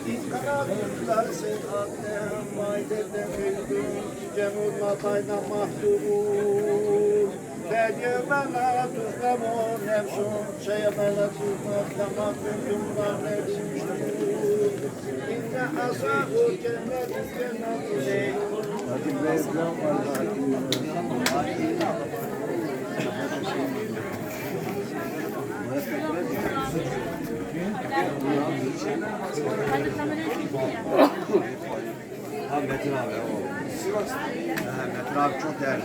Kanatlar seyahatten maydeden büyüdüm Cemul matayna mahdubur Fediyemena tuzlemon nefsun Şeyemena tuzmak damak mümkünler ne düşmüştür İnne asahu cennet cennet Hadi Mevlam Hadi kamerayı çekin ya. Abi Metin abi o. Ha, Metin abi çok değerli.